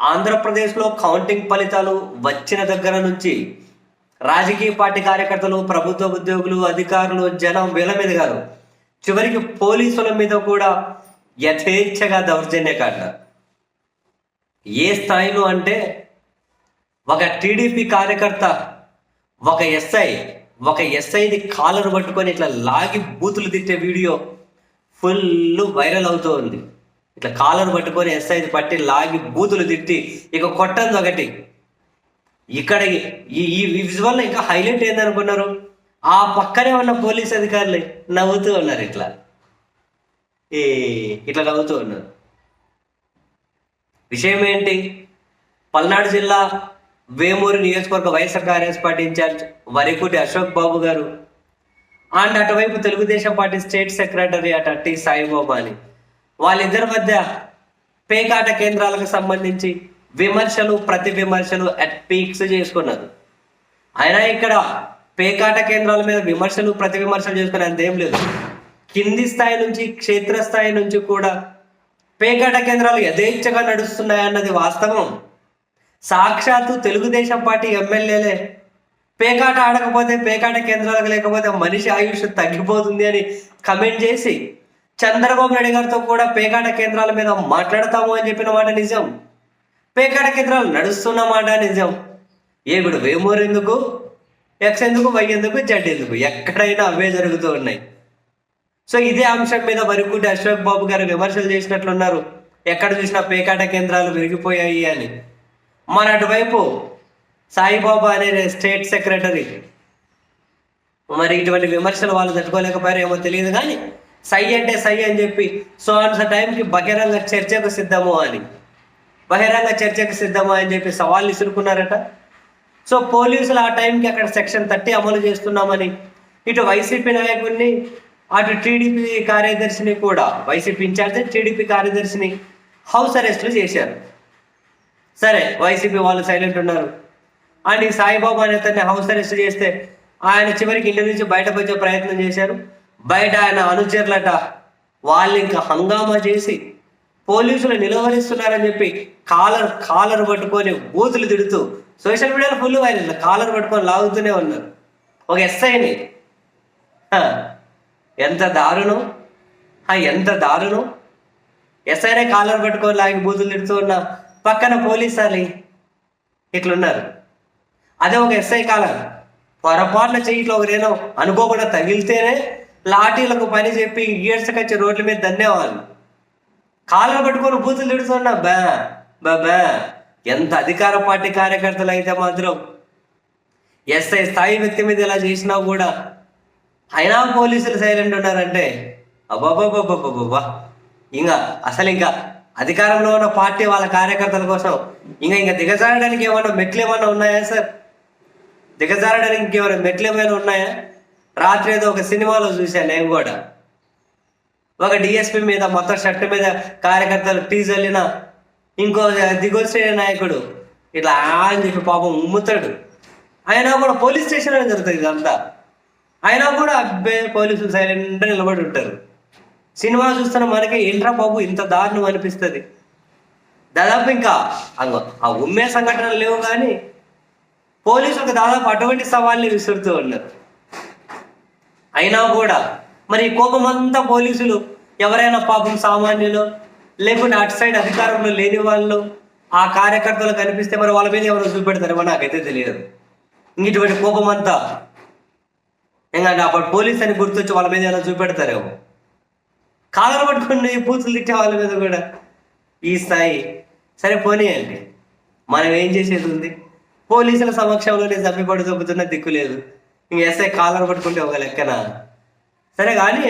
ఆంధ్రప్రదేశ్లో కౌంటింగ్ ఫలితాలు వచ్చిన దగ్గర నుంచి రాజకీయ పార్టీ కార్యకర్తలు ప్రభుత్వ ఉద్యోగులు అధికారులు జనం వీళ్ళ మీద కాదు చివరికి పోలీసుల మీద కూడా యథేచ్ఛగా దౌర్జన్యకాండ ఏ స్థాయిలో అంటే ఒక టీడీపీ కార్యకర్త ఒక ఎస్ఐ ఒక ఎస్ఐని కాలర్ పట్టుకొని ఇట్లా లాగి బూతులు తిట్టే వీడియో ఫుల్ వైరల్ అవుతూ ఉంది. ఇట్లా కాలర్ పట్టుకొని ఎస్ఐ పట్టి లాగి బూతులు తిట్టి ఇక కొట్టంది ఒకటి. ఇక్కడ ఈ ఈ విజువల్ ఇంకా హైలైట్ ఏందనుకున్నారు? ఆ పక్కనే ఉన్న పోలీస్ అధికారులు నవ్వుతూ ఉన్నారు ఇట్లా. ఏ ఇట్లా నవ్వుతూ ఉన్నారు. విషయం ఏంటి? పల్నాడు జిల్లా వేమూరు నియోజకవర్గ YSR Congress party in charge Varikuti Ashok Babu garu. And అటువైపు తెలుగుదేశం పార్టీ స్టేట్ సెక్రటరీ అట టి సాయిబాబా అని. వాళ్ళిద్దరి మధ్య పేకాట కేంద్రాలకు సంబంధించి విమర్శలు ప్రతి విమర్శలు అట్ పీక్స్ చేసుకున్నారు. అయినా ఇక్కడ పేకాట కేంద్రాల మీద విమర్శలు ప్రతి విమర్శలు చేసుకునే అంతేం లేదు. కింది స్థాయి నుంచి క్షేత్రస్థాయి నుంచి కూడా పేకాట కేంద్రాలు యథేచ్ఛగా నడుస్తున్నాయన్నది వాస్తవం. సాక్షాత్తు తెలుగుదేశం పార్టీ ఎమ్మెల్యేలే పేకాట ఆడకపోతే పేకాట కేంద్రాలకు లేకపోతే మనిషి ఆయుష్ తగ్గిపోతుంది అని కమెంట్ చేసి చంద్రబాబు నాయుడు గారితో కూడా పేకాట కేంద్రాల మీద మాట్లాడతాము అని చెప్పిన మాట నిజం. పేకాట కేంద్రాలు నడుస్తున్న మాట నిజం. ఇప్పుడు వేమూరు ఎందుకు? ఎక్స్ ఎందుకు? వై ఎందుకు? జడ్ ఎందుకు? ఎక్కడైనా అవే జరుగుతూ ఉన్నాయి. సో ఇదే అంశం మీద వరకుంటి అశోక్ బాబు గారు విమర్శలు చేసినట్లున్నారు. ఎక్కడ చూసినా పేకాట కేంద్రాలు విరిగిపోయాయి అని. మన అటువైపు సాయిబాబా అనే స్టేట్ సెక్రటరీ. మరి ఇటువంటి విమర్శలు వాళ్ళు తట్టుకోలేకపోయారు ఏమో తెలియదు కానీ సై అంటే సై అని చెప్పి సో అంత టైంకి బహిరంగ చర్చకు సిద్ధము అని. బహిరంగ చర్చకు సిద్ధము అని చెప్పి సవాళ్ళు ఇసురుకున్నారట. సో పోలీసులు ఆ టైంకి అక్కడ సెక్షన్ థర్టీ అమలు చేస్తున్నామని. ఇటు వైసీపీ నాయకుడిని అటు టీడీపీ కార్యదర్శిని కూడా వైసీపీ ఇన్ఛార్జ్ టీడీపీ కార్యదర్శిని హౌస్ అరెస్టులు చేశారు. సరే వైసీపీ వాళ్ళు సైలెంట్ ఉన్నారు. అండ్ ఈ సాయిబాబా అనే అతన్ని హౌస్ అరెస్ట్ చేస్తే ఆయన చివరికి ఇంటి నుంచి బయటకు వచ్చే ప్రయత్నం చేశారు. బయట ఆయన అనుచరులట. వాళ్ళు ఇంకా హంగామా చేసి పోలీసులు నిలవరిస్తున్నారని చెప్పి కాలర్ కాలర్ పట్టుకొని బూతులు తిడుతూ సోషల్ మీడియాలో ఫుల్ వైరల్ కాలర్ పట్టుకొని లాగుతూనే ఉన్నారు. ఒక ఎస్ఐని. ఎంత దారుణం. ఎంత దారుణం. ఎస్ఐనే కాలర్ పట్టుకొని లాగి బూతులు తిడుతూ ఉన్న పక్కన పోలీస్ అని ఇట్లున్నారు. అదే ఒక ఎస్ఐ కాలర్. పొరపాటున చెయ్యిట్లో ఒకరేనో అనుకోకుండా తగిలితేనే లాఠీలకు పని చెప్పి ఈడ్చకొచ్చి రోడ్ల మీద దన్నేవాళ్ళు కాళ్ళు పట్టుకొని బూతులు తిడుతున్నా బా బా ఎంత అధికార పార్టీ కార్యకర్తలు అయితే మాత్రం ఎస్ఐ స్థాయి వ్యక్తి మీద ఇలా చేసినా కూడా అయినా పోలీసులు సైలెంట్ ఉన్నారంటే అబ్బాబాబాబాబా ఇంకా అసలు ఇంకా అధికారంలో ఉన్న పార్టీ వాళ్ళ కార్యకర్తల కోసం ఇంకా ఇంకా దిగజారడానికి ఏమైనా మెట్లు ఏమైనా ఉన్నాయా సార్? దిగజారడానికి ఇంకేమైనా మెట్లు ఏమైనా ఉన్నాయా? రాత్రి ఏదో ఒక సినిమాలో చూశాను నేను కూడా. ఒక డిఎస్పి మీద మొత్తం షర్ట్ మీద కార్యకర్తలు టీజ్ వెళ్ళిన ఇంకో దిగొచ్చే నాయకుడు. ఇట్లా అని చెప్పి పాపం ఉమ్ముతాడు. అయినా కూడా పోలీస్ స్టేషన్ జరుగుతుంది ఇదంతా. అయినా కూడా అబ్బే పోలీసులు సైలెంట్ నిలబడి ఉంటారు. సినిమా చూస్తున్న మనకి ఏంట్రా బాబు ఇంత దారుణం అనిపిస్తుంది. దాదాపు ఇంకా అంగో ఆ ఉమ్మే సంఘటనలు లేవు కానీ పోలీసులకు దాదాపు అటువంటి సవాళ్ళని విసురుతూ ఉన్నారు. అయినా కూడా మరి కోపం అంతా పోలీసులు ఎవరైనా పాపం సామాన్యులు లేకుంటే అటు సైడ్ అధికారంలో లేని వాళ్ళు ఆ కార్యకర్తలు కనిపిస్తే మరి వాళ్ళ మీద ఎవరు చూపెడతారేమో నాకైతే తెలియదు. ఇంక ఇటువంటి కోపం అంతా ఇంకా అప్పుడు పోలీస్ అని గుర్తొచ్చి వాళ్ళ మీద ఎలా చూపెడతారేమో కాలర్ పట్టుకుని పూతులు తిట్టే వాళ్ళ మీద కూడా ఈ స్థాయి. సరే పోనీయండి మనం ఏం చేసేది ఉంది? పోలీసుల సమక్షంలోనే చంపిపడి దొబ్బుతున్న దిక్కు లేదు. ఇంక ఎస్ఐ కాలర్ పట్టుకుంటే ఒక లెక్కన? సరే కానీ